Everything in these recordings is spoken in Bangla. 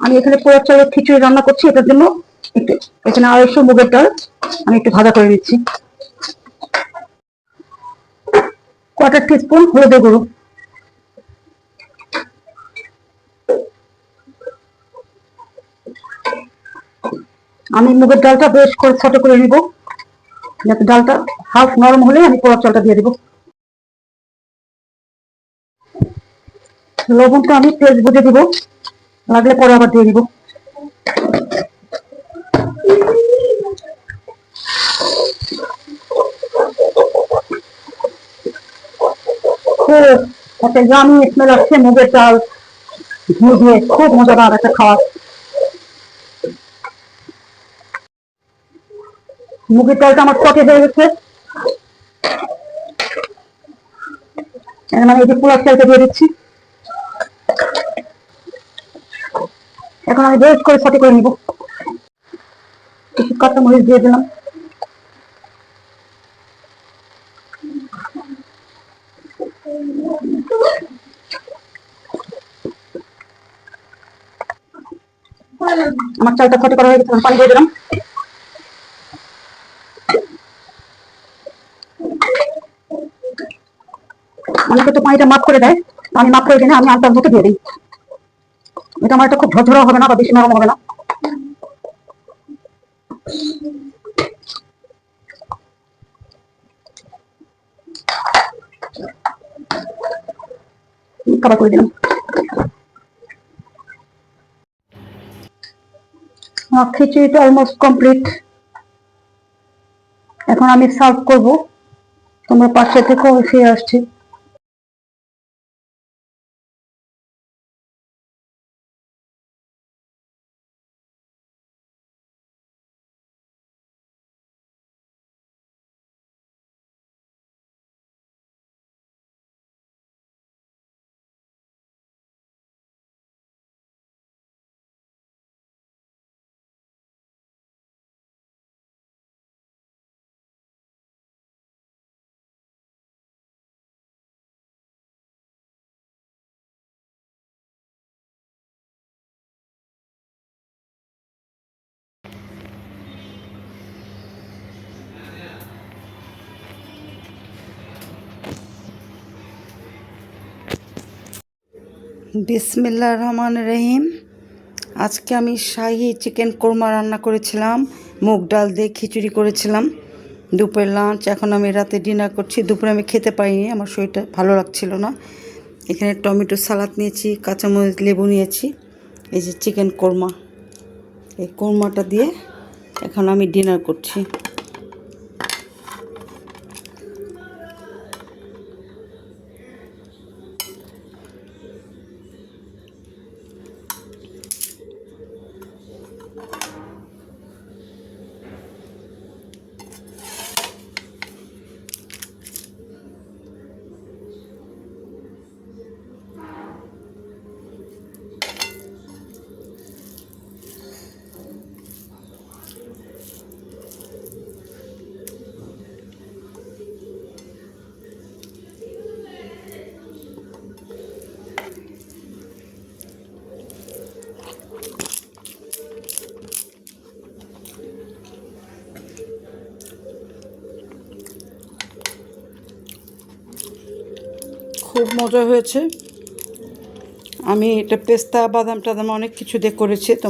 আমি এখানে পোড়া চালের খিচুড়ি রান্না করছি এটার জন্য। একটু এখানে আড়াইশো মুগের ডাল। আমি একটু ভাজা করে নিচ্ছি। কোয়ার্টার টিস্পুন হলুদের গুঁড়ো। আমি মুগের ডালটা বেশ করে ছোট করে নিব। যাতে ডালটা হাফ নরম হলে আমি পোড়া চালটা দিয়ে দিব। লবণটা আমি তেল বুঝে দিব। লাগলে পরে আবার দিয়ে দিব। একটা গ্রামীণ স্মেল আসছে, মুগের চাল ঘি দিয়ে খুব মজাদার একটা খাওয়া মুগের চালটা আমার চটে হয়ে গেছে। আমি এই যে পোলার চালটা দিয়ে দিচ্ছি। এখন আমি বেশ করে সাথে করে নিব। কিছু কাঁচা মরিচ দিয়ে দিলাম। আমার চালটা ক্ষতি করা হয়ে গেছে, পানি দিয়ে দিলাম। অনেকে তো পানিটা মাফ করে দেয়। আমি মাফ করে দিই না আমি আলতা মতো দিয়ে দিই। এটা আমার খুব ঝরঝরা হবে না, বা বেশি নরম হবে না। দিলাম। খিচুড়িটা কমপ্লিট এখন আমি সার্ভ করব। তোমরা পাশে থেকে ফিরে আসছি। বিসমিল্লা রহমান রহিম। আজকে আমি শাহি চিকেন কোরমা রান্না করেছিলাম, মুগ ডাল দিয়ে খিচুড়ি করেছিলাম। দুপুরের লাঞ্চ এখন আমি রাতে ডিনার করছি। দুপুরে আমি খেতে পারিনি, আমার শরীরটা ভালো লাগছিল না। এখানে টমেটো সালাদ নিয়েছি, কাঁচামরিচ, লেবু নিয়েছি। এই যে চিকেন কোরমা। এই কোরমাটা দিয়ে এখন আমি ডিনার করছি। খুব মজা হয়েছে। আমি এটা পেস্তা, বাদাম টাদাম অনেক কিছু দিয়ে করেছি, তো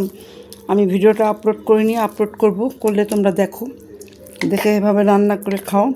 আমি ভিডিওটা আপলোড করিনি আপলোড করব, করলে তোমরা দেখো। দেখে এভাবে রান্না করে খাও।